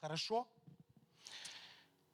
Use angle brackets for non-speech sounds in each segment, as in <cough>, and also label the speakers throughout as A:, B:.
A: Хорошо?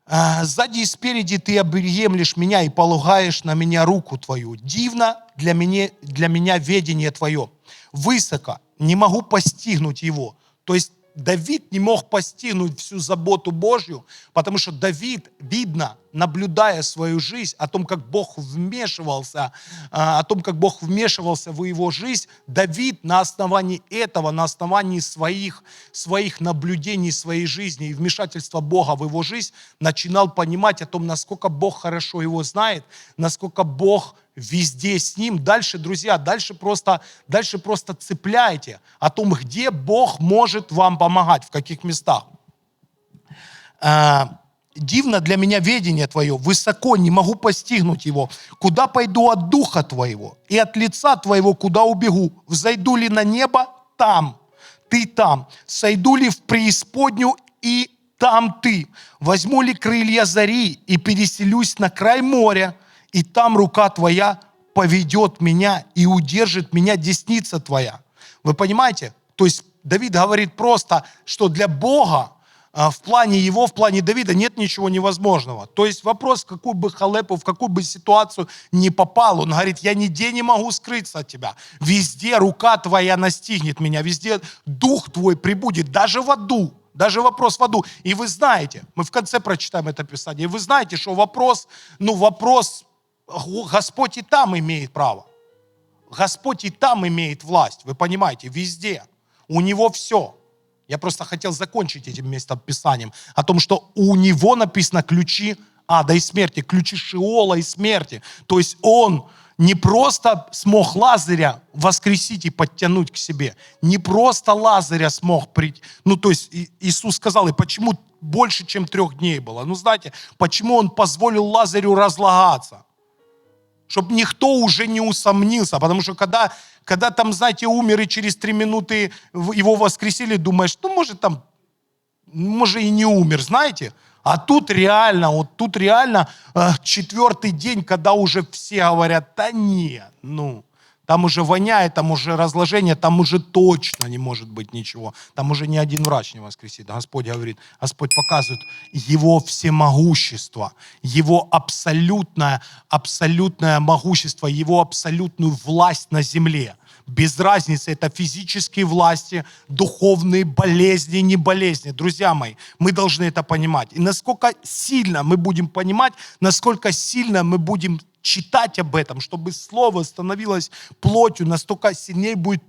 A: А, Сзади и спереди ты объемлешь меня и полагаешь на меня руку твою. Дивно для меня, для меня ведение твое. Высоко, не могу постигнуть его. То есть Давид не мог постигнуть всю заботу Божью, потому что Давид, видно, наблюдая свою жизнь, о том, как Бог вмешивался, а, о том, как Бог вмешивался в его жизнь, Давид на основании этого, на основании своих, своих наблюдений своей жизни и вмешательства Бога в его жизнь, начинал понимать о том, насколько Бог хорошо его знает, насколько Бог везде с ним. Дальше, друзья, дальше просто, дальше просто цепляйте о том, где Бог может вам помогать, в каких местах. Дивно для меня ведение Твое, высоко не могу постигнуть его. Куда пойду от Духа Твоего и от лица Твоего, куда убегу? Взойду ли на небо? Там. Ты там. Сойду ли в преисподнюю? И там ты. Возьму ли крылья зари и переселюсь на край моря? И там рука Твоя поведет меня и удержит меня десница Твоя. Вы понимаете? То есть Давид говорит просто, что для Бога в плане его, в плане Давида нет ничего невозможного. То есть вопрос, в какую бы халепу, в какую бы ситуацию не попал, он говорит, я нигде не могу скрыться от тебя. Везде рука твоя настигнет меня, везде дух твой прибудет, даже в аду. Даже вопрос в аду. И вы знаете, мы в конце прочитаем это Писание, и вы знаете, что вопрос, ну вопрос, Господь и там имеет право. Господь и там имеет власть, вы понимаете, везде. У него все. Я просто хотел закончить этим местом Писанием о том, что у него написано ключи ада и смерти, ключи Шиола и смерти. То есть он не просто смог Лазаря воскресить и подтянуть к себе, не просто Лазаря смог прийти. Ну, то есть Иисус сказал, и почему больше, чем трех дней было? Ну, знаете, почему он позволил Лазарю разлагаться? Чтобы никто уже не усомнился, потому что когда когда там, знаете, умер и через три минуты его воскресили, думаешь, ну, может, там, может, и не умер, знаете? А тут реально, вот тут реально э, четвертый день, когда уже все говорят, да нет, ну, там уже воняет, там уже разложение, там уже точно не может быть ничего. Там уже ни один врач не воскресит. Господь говорит, Господь показывает Его всемогущество, Его абсолютное, абсолютное могущество, Его абсолютную власть на земле. Без разницы, это физические власти, духовные болезни, не болезни. Друзья мои, мы должны это понимать. И насколько сильно мы будем понимать, насколько сильно мы будем читать об этом, чтобы Слово становилось плотью, настолько сильнее будет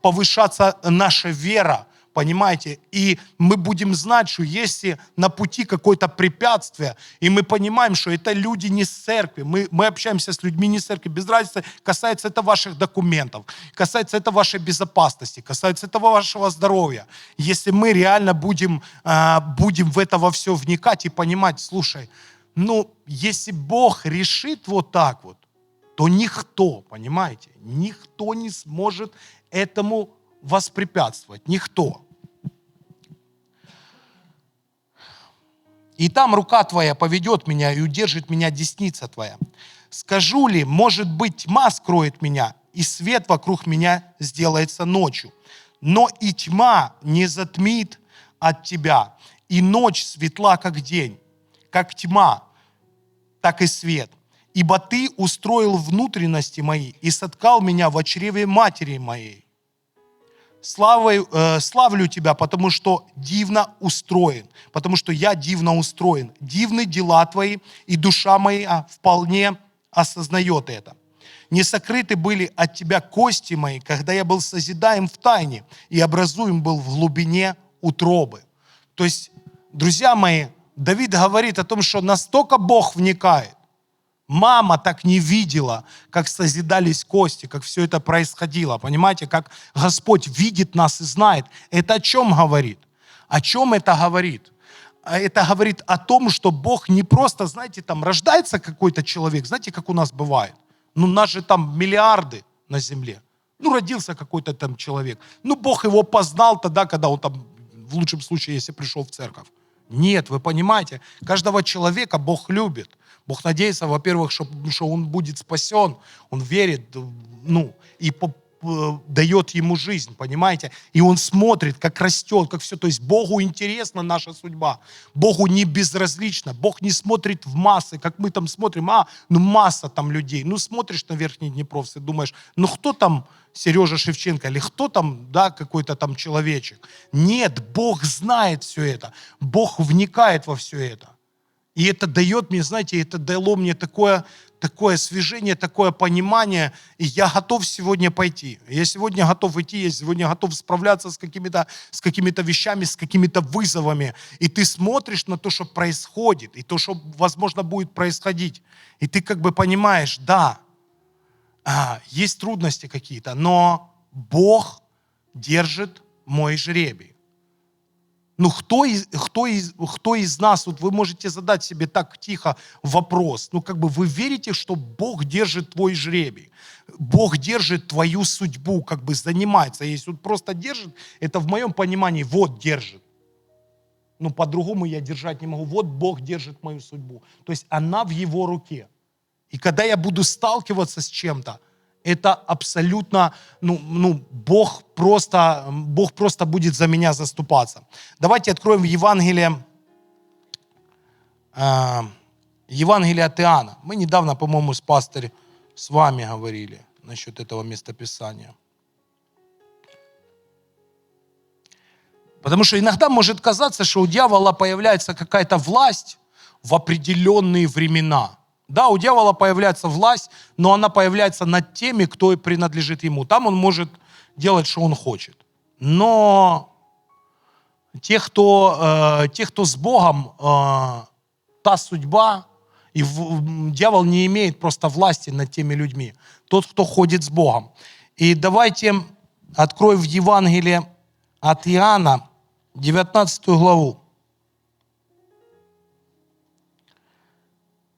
A: повышаться наша вера, понимаете? И мы будем знать, что если на пути какое-то препятствие, и мы понимаем, что это люди не с церкви, мы, мы общаемся с людьми не с церкви, без разницы, касается это ваших документов, касается это вашей безопасности, касается этого вашего здоровья. Если мы реально будем, а, будем в это во все вникать и понимать, слушай, ну, если Бог решит вот так вот, то никто, понимаете, никто не сможет этому воспрепятствовать. Никто. И там рука твоя поведет меня и удержит меня десница твоя. Скажу ли, может быть, тьма скроет меня, и свет вокруг меня сделается ночью. Но и тьма не затмит от тебя, и ночь светла, как день как тьма, так и свет. Ибо ты устроил внутренности мои и соткал меня в чреве матери моей. Славой, э, славлю тебя, потому что дивно устроен, потому что я дивно устроен. Дивны дела твои, и душа моя вполне осознает это. Не сокрыты были от тебя кости мои, когда я был созидаем в тайне и образуем был в глубине утробы. То есть, друзья мои, Давид говорит о том, что настолько Бог вникает. Мама так не видела, как созидались кости, как все это происходило. Понимаете, как Господь видит нас и знает. Это о чем говорит? О чем это говорит? А это говорит о том, что Бог не просто, знаете, там рождается какой-то человек, знаете, как у нас бывает. Ну, нас же там миллиарды на земле. Ну, родился какой-то там человек. Ну, Бог его познал тогда, когда он там, в лучшем случае, если пришел в церковь. Нет, вы понимаете, каждого человека Бог любит. Бог надеется, во-первых, что, что он будет спасен, он верит, ну, и по, э, дает ему жизнь, понимаете? И он смотрит, как растет, как все. То есть Богу интересна наша судьба. Богу не безразлично. Бог не смотрит в массы, как мы там смотрим, а, ну масса там людей. Ну смотришь на Верхний Днепровцы, думаешь, ну кто там Сережа Шевченко или кто там, да, какой-то там человечек. Нет, Бог знает все это. Бог вникает во все это. И это дает мне, знаете, это дало мне такое, такое освежение, такое понимание, и я готов сегодня пойти. Я сегодня готов идти, я сегодня готов справляться с какими-то с какими-то вещами, с какими-то вызовами. И ты смотришь на то, что происходит, и то, что, возможно, будет происходить. И ты как бы понимаешь, да, а, есть трудности какие-то, но Бог держит мой жребий. Ну, кто из, кто, из, кто из нас, вот вы можете задать себе так тихо вопрос, ну, как бы вы верите, что Бог держит твой жребий, Бог держит твою судьбу, как бы занимается. Если он просто держит, это в моем понимании, вот держит. Ну, по-другому я держать не могу. Вот Бог держит мою судьбу. То есть она в его руке. И когда я буду сталкиваться с чем-то, это абсолютно, ну, ну, Бог просто, Бог просто будет за меня заступаться. Давайте откроем Евангелие, э, Евангелие от Иоанна. Мы недавно, по-моему, с пастырем с вами говорили насчет этого местописания. Потому что иногда может казаться, что у дьявола появляется какая-то власть в определенные времена – да, у дьявола появляется власть, но она появляется над теми, кто принадлежит ему. Там он может делать, что он хочет. Но те, кто, э, те, кто с Богом, э, та судьба, и в, дьявол не имеет просто власти над теми людьми. Тот, кто ходит с Богом. И давайте откроем в Евангелии от Иоанна, 19 главу.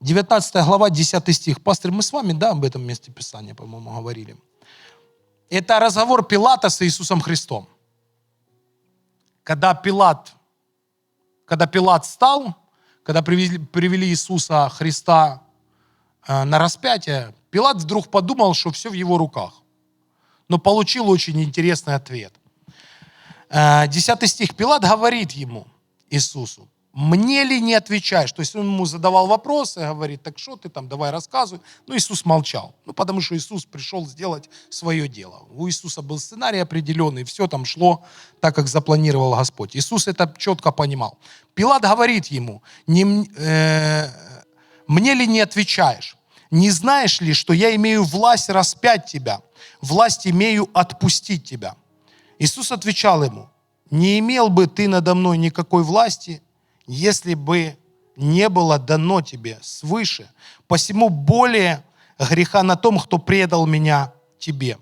A: 19 глава, 10 стих. Пастор, мы с вами, да, об этом месте Писания, по-моему, говорили. Это разговор Пилата с Иисусом Христом. Когда Пилат, когда Пилат стал, когда привели, привели Иисуса Христа э, на распятие, Пилат вдруг подумал, что все в его руках. Но получил очень интересный ответ. Э, 10 стих. Пилат говорит ему, Иисусу, мне ли не отвечаешь? То есть он ему задавал вопросы, говорит, так что ты там, давай рассказывай. Ну, Иисус молчал. Ну, потому что Иисус пришел сделать свое дело. У Иисуса был сценарий определенный, все там шло так, как запланировал Господь. Иисус это четко понимал. Пилат говорит ему, не, э, мне ли не отвечаешь? Не знаешь ли, что я имею власть распять тебя, власть имею отпустить тебя? Иисус отвечал ему, не имел бы ты надо мной никакой власти, если бы не было дано тебе свыше. Посему более греха на том, кто предал меня тебе.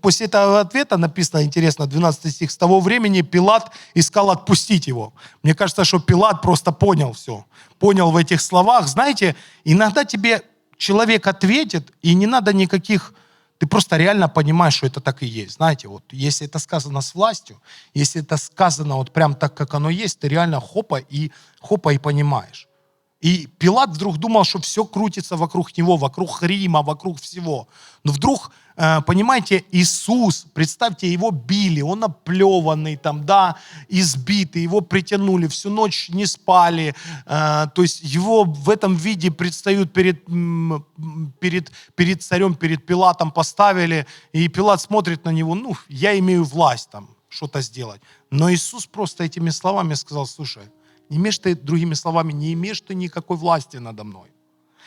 A: После этого ответа написано, интересно, 12 стих, с того времени Пилат искал отпустить его. Мне кажется, что Пилат просто понял все. Понял в этих словах. Знаете, иногда тебе человек ответит, и не надо никаких ты просто реально понимаешь, что это так и есть. Знаете, вот если это сказано с властью, если это сказано вот прям так, как оно есть, ты реально хопа и хопа и понимаешь. И Пилат вдруг думал, что все крутится вокруг него, вокруг Рима, вокруг всего. Но вдруг, э, понимаете, Иисус, представьте, его били, он оплеванный там, да, избитый, его притянули, всю ночь не спали. Э, то есть его в этом виде предстают перед, перед, перед царем, перед Пилатом поставили, и Пилат смотрит на него, ну, я имею власть там что-то сделать. Но Иисус просто этими словами сказал, слушай, не имеешь ты, другими словами, не имеешь ты никакой власти надо мной.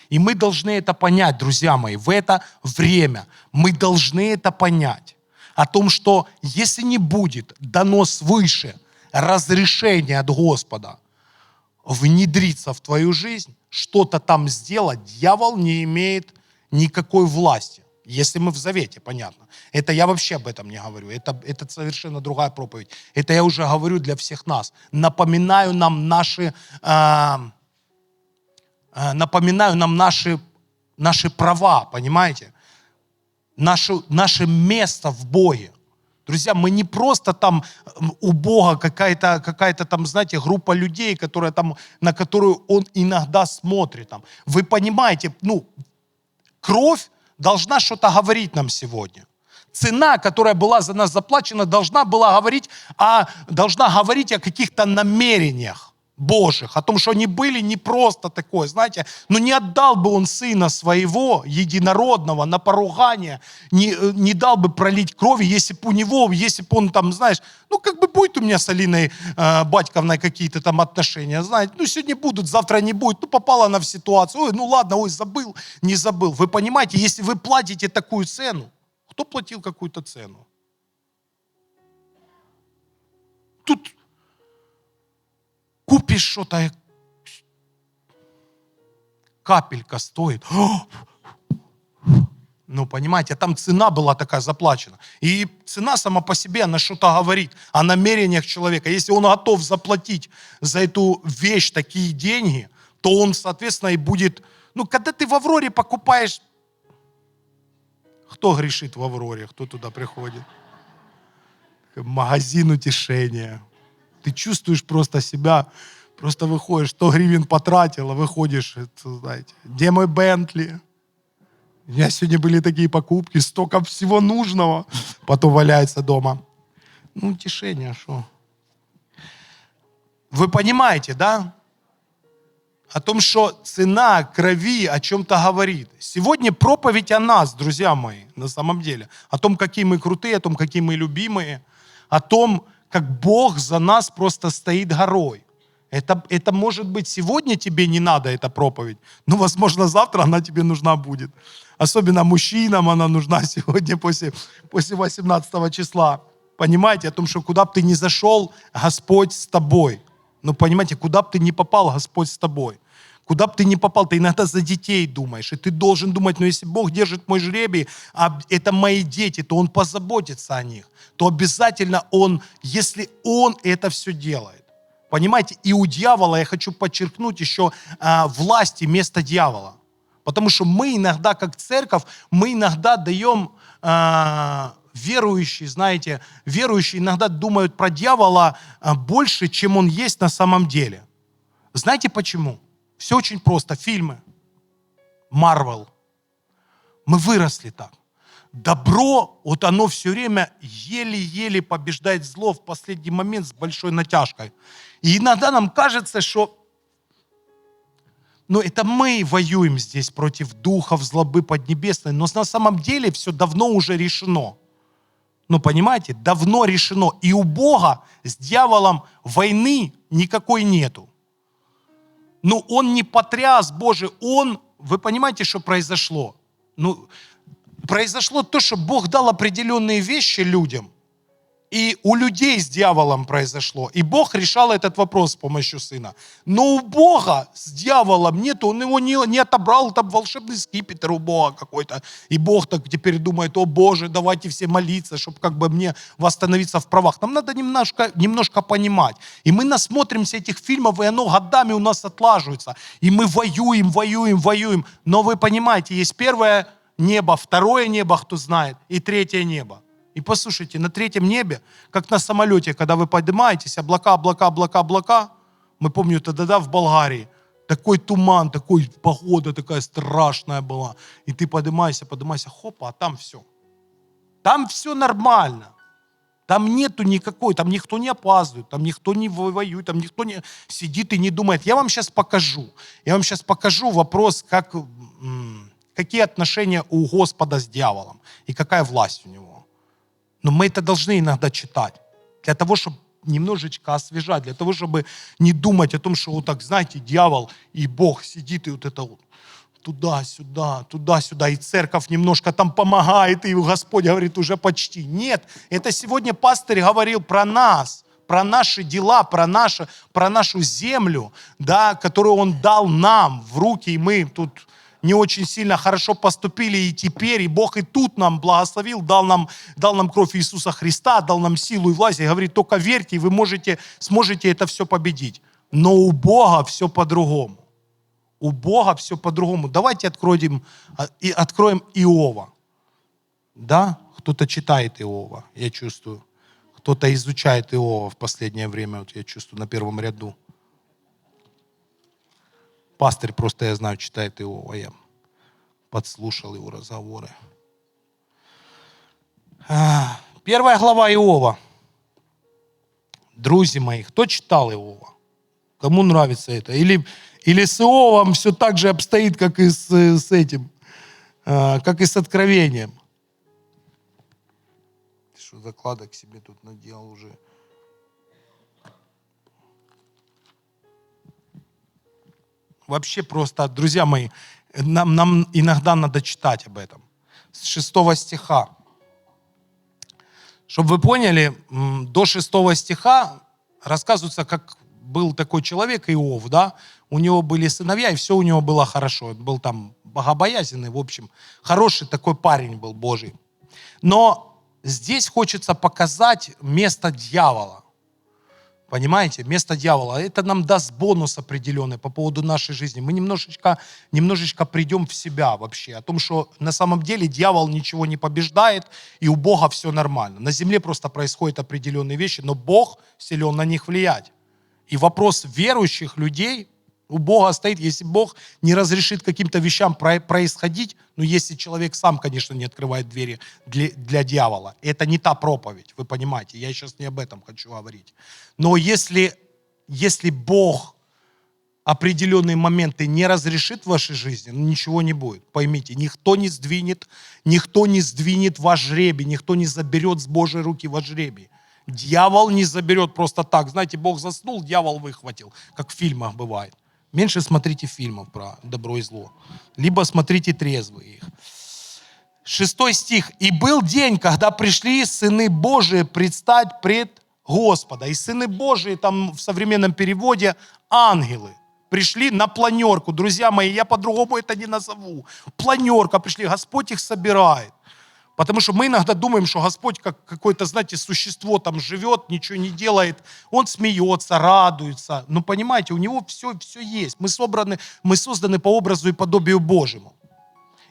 A: И мы должны это понять, друзья мои, в это время. Мы должны это понять. О том, что если не будет дано свыше разрешение от Господа внедриться в твою жизнь, что-то там сделать, дьявол не имеет никакой власти. Если мы в завете, понятно. Это я вообще об этом не говорю. Это, это совершенно другая проповедь. Это я уже говорю для всех нас. Напоминаю нам наши, э, э, напоминаю нам наши, наши права, понимаете? Наше, наше место в Боге. Друзья, мы не просто там у Бога какая-то, какая-то там, знаете, группа людей, которая там, на которую Он иногда смотрит. Там. Вы понимаете, ну, кровь должна что-то говорить нам сегодня. цена, которая была за нас заплачена, должна была говорить о, должна говорить о каких-то намерениях. Божьих, о том, что они были не просто такое, знаете, но не отдал бы он сына своего, единородного, на поругание, не, э, не дал бы пролить крови, если бы у него, если бы он там, знаешь, ну как бы будет у меня с Алиной э, Батьковной какие-то там отношения, знаете, ну сегодня будут, завтра не будет, ну попала она в ситуацию, ой, ну ладно, ой, забыл, не забыл. Вы понимаете, если вы платите такую цену, кто платил какую-то цену? Тут купишь что-то, капелька стоит. Ну, понимаете, там цена была такая заплачена. И цена сама по себе, она что-то говорит о намерениях человека. Если он готов заплатить за эту вещь такие деньги, то он, соответственно, и будет... Ну, когда ты в Авроре покупаешь... Кто грешит в Авроре? Кто туда приходит? Магазин утешения. Ты чувствуешь просто себя, просто выходишь, 100 гривен потратил, а выходишь, это, знаете, где мой Бентли? У меня сегодня были такие покупки, столько всего нужного, потом валяется дома. Ну, утешение, что? Вы понимаете, да? О том, что цена крови о чем-то говорит. Сегодня проповедь о нас, друзья мои, на самом деле. О том, какие мы крутые, о том, какие мы любимые. О том, как Бог за нас просто стоит горой. Это, это может быть сегодня тебе не надо, эта проповедь, но, возможно, завтра она тебе нужна будет. Особенно мужчинам она нужна <laughs> сегодня после, после 18 числа. Понимаете, о том, что куда бы ты ни зашел, Господь с тобой. Ну, понимаете, куда бы ты ни попал, Господь с тобой. Куда бы ты ни попал, ты иногда за детей думаешь, и ты должен думать, ну если Бог держит мой жребий, а это мои дети, то Он позаботится о них, то обязательно Он, если Он это все делает. Понимаете, и у дьявола, я хочу подчеркнуть еще, а, власти место дьявола. Потому что мы иногда, как церковь, мы иногда даем а, верующие, знаете, верующие иногда думают про дьявола а, больше, чем он есть на самом деле. Знаете почему? Все очень просто. Фильмы. Марвел. Мы выросли так. Добро, вот оно все время еле-еле побеждает зло в последний момент с большой натяжкой. И иногда нам кажется, что ну, это мы воюем здесь против духов злобы поднебесной, но на самом деле все давно уже решено. Ну, понимаете, давно решено. И у Бога с дьяволом войны никакой нету ну, он не потряс, Боже, он, вы понимаете, что произошло? Ну, произошло то, что Бог дал определенные вещи людям, и у людей с дьяволом произошло. И Бог решал этот вопрос с помощью сына. Но у Бога с дьяволом нет, он его не, не отобрал, там волшебный скипетр у Бога какой-то. И Бог так теперь думает, о Боже, давайте все молиться, чтобы как бы мне восстановиться в правах. Нам надо немножко, немножко понимать. И мы насмотримся этих фильмов, и оно годами у нас отлаживается. И мы воюем, воюем, воюем. Но вы понимаете, есть первое небо, второе небо, кто знает, и третье небо. И послушайте, на третьем небе, как на самолете, когда вы поднимаетесь, облака, облака, облака, облака, мы помню тогда в Болгарии, такой туман, такой погода такая страшная была. И ты поднимаешься, поднимаешься, хопа, а там все. Там все нормально. Там нету никакой, там никто не опаздывает, там никто не воюет, там никто не сидит и не думает. Я вам сейчас покажу. Я вам сейчас покажу вопрос, как, какие отношения у Господа с дьяволом и какая власть у него. Но мы это должны иногда читать. Для того, чтобы немножечко освежать, для того, чтобы не думать о том, что вот так, знаете, дьявол и Бог сидит и вот это вот туда-сюда, туда-сюда, и церковь немножко там помогает, и Господь говорит уже почти. Нет, это сегодня пастырь говорил про нас, про наши дела, про, наше, про нашу землю, да, которую Он дал нам в руки, и мы тут не очень сильно хорошо поступили и теперь, и Бог и тут нам благословил, дал нам, дал нам кровь Иисуса Христа, дал нам силу и власть, и говорит, только верьте, и вы можете, сможете это все победить. Но у Бога все по-другому. У Бога все по-другому. Давайте откроем, а, и откроем Иова. Да, кто-то читает Иова, я чувствую. Кто-то изучает Иова в последнее время, вот я чувствую, на первом ряду. Пастырь просто, я знаю, читает Иова. Я подслушал его разговоры. А, Первая глава Иова. Друзья мои, кто читал Иова? Кому нравится это? Или, или с Иовом все так же обстоит, как и с, с этим, а, как и с Откровением? Ты что, закладок себе тут наделал уже? Вообще просто, друзья мои, нам, нам иногда надо читать об этом. С шестого стиха. Чтобы вы поняли, до шестого стиха рассказывается, как был такой человек Иов, да, у него были сыновья, и все у него было хорошо. Он был там богобоязненный, в общем, хороший такой парень был Божий. Но здесь хочется показать место дьявола. Понимаете, место дьявола. Это нам даст бонус определенный по поводу нашей жизни. Мы немножечко, немножечко придем в себя вообще. О том, что на самом деле дьявол ничего не побеждает, и у Бога все нормально. На земле просто происходят определенные вещи, но Бог силен на них влиять. И вопрос верующих людей у Бога стоит, если Бог не разрешит каким-то вещам про- происходить, ну, если человек сам, конечно, не открывает двери для, для дьявола. Это не та проповедь, вы понимаете, я сейчас не об этом хочу говорить. Но если, если Бог определенные моменты не разрешит в вашей жизни, ну, ничего не будет. Поймите, никто не сдвинет, никто не сдвинет ваш жребий, никто не заберет с Божьей руки ваш жребий. Дьявол не заберет просто так. Знаете, Бог заснул, дьявол выхватил, как в фильмах бывает. Меньше смотрите фильмов про добро и зло. Либо смотрите трезвые их. Шестой стих. «И был день, когда пришли сыны Божии предстать пред Господа». И сыны Божии, там в современном переводе, ангелы. Пришли на планерку. Друзья мои, я по-другому это не назову. Планерка пришли, Господь их собирает. Потому что мы иногда думаем, что Господь как какое-то, знаете, существо там живет, ничего не делает. Он смеется, радуется. Но понимаете, у него все, все есть. Мы, собраны, мы созданы по образу и подобию Божьему.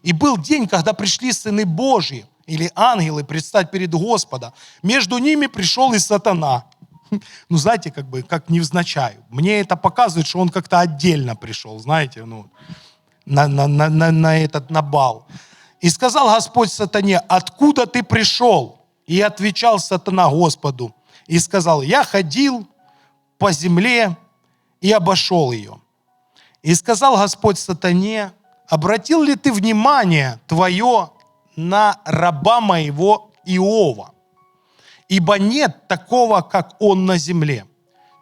A: И был день, когда пришли сыны Божьи, или ангелы, предстать перед Господа. Между ними пришел и сатана. <laughs> Ну, знаете, как бы, как невзначай. Мне это показывает, что он как-то отдельно пришел, знаете, ну, на, на, на, на, этот, на бал. И сказал Господь сатане, откуда ты пришел? И отвечал сатана Господу. И сказал, я ходил по земле и обошел ее. И сказал Господь сатане, обратил ли ты внимание твое на раба моего Иова? Ибо нет такого, как он на земле.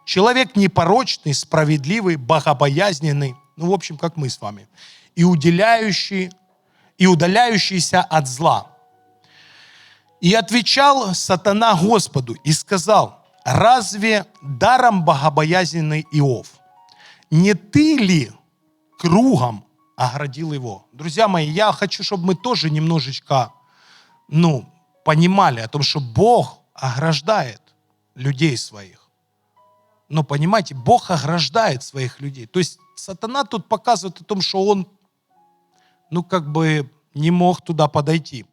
A: Человек непорочный, справедливый, богобоязненный, ну, в общем, как мы с вами, и уделяющий и удаляющийся от зла. И отвечал сатана Господу и сказал, разве даром богобоязненный Иов? Не ты ли кругом оградил его? Друзья мои, я хочу, чтобы мы тоже немножечко, ну, понимали о том, что Бог ограждает людей своих. Но понимаете, Бог ограждает своих людей. То есть сатана тут показывает о том, что он ну, как бы не мог туда подойти.